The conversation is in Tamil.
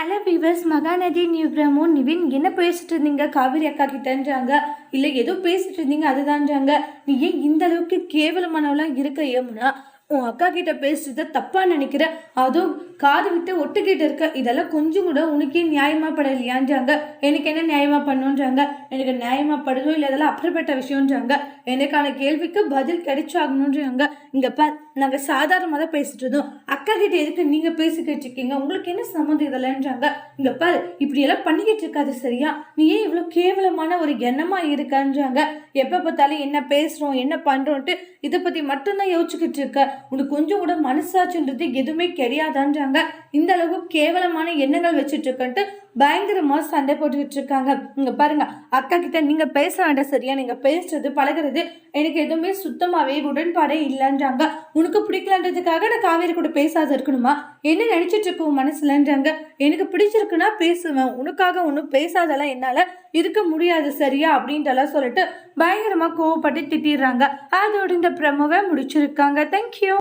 Hello viewers Mahanadi new promo Nivin என்ன பேசிட்டு இருந்தீங்க? காவிரி அக்கா கிட்டன்றாங்க. இல்லை ஏதோ பேசிட்டு இருந்தீங்க அதுதான்றாங்க. நீ ஏன் இந்த அளவுக்கு கேவலமானவெல்லாம் இருக்க ஏமுனா? உன் அக்கா கிட்ட பேசுறத தப்பா நினைக்கிற அதுவும் காது விட்டு ஒட்டுக்கிட்டு இருக்க இதெல்லாம் கொஞ்சம் கூட உனக்கே நியாயமா படலையான்றாங்க. எனக்கு என்ன நியாயமா பண்ணுன்றாங்க? எனக்கு நியாயமா படுதோ இல்லை இதெல்லாம் அப்புறப்பட்ட விஷயம்ன்றாங்க. எனக்கான கேள்விக்கு பதில் கிடைச்சாகணுன்றாங்க. இங்க பார் நாங்க சாதாரணமாக தான் பேசிட்டு இருந்தோம். அக்கா கிட்ட எதுக்கு நீங்க பேசிக்கிட்டு இருக்கீங்க? உங்களுக்கு என்ன சம்மந்தம் இதெல்லாம்ன்றாங்க. இங்க பாரு இப்படி எல்லாம் பண்ணிக்கிட்டு இருக்காது சரியா? நீ ஏன் இவ்வளவு கேவலமான ஒரு எண்ணமா இருக்கான்றாங்க. எப்ப பார்த்தாலும் என்ன பேசுறோம் என்ன பண்ணுறோன்ட்டு இதை பத்தி மட்டும்தான் யோசிச்சுக்கிட்டு இருக்க. உனக்கு கொஞ்சம் கூட மனசாட்சின்றது எதுவுமே கிடையாதான்றாங்க இந்த அளவுக்கு கேவலமான எண்ணங்கள் வச்சுட்டு இருக்கன்ட்டு பயங்கரமாக சண்டை போட்டுக்கிட்டு இருக்காங்க. இங்கே பாருங்கள் அக்கா கிட்ட நீங்கள் பேச வேண்டாம் சரியா நீங்கள் பேசுறது பழகுறது எனக்கு எதுவுமே சுத்தமாகவே உடன்பாடே இல்லைன்றாங்க. உனக்கு பிடிக்கலன்றதுக்காக நான் காவேரி கூட பேசாத இருக்கணுமா? என்ன நினச்சிட்டு இருக்கோம் உன் மனசுலன்றாங்க? எனக்கு பிடிச்சிருக்குன்னா பேசுவேன். உனக்காக ஒன்றும் பேசாதெல்லாம் என்னால் இருக்க முடியாது சரியா? அப்படின்றலாம் சொல்லிட்டு பயங்கரமாக கோவப்பட்டு திட்டிடுறாங்க. அதோட இந்த பிரமவை முடிச்சிருக்காங்க. தேங்க்யூ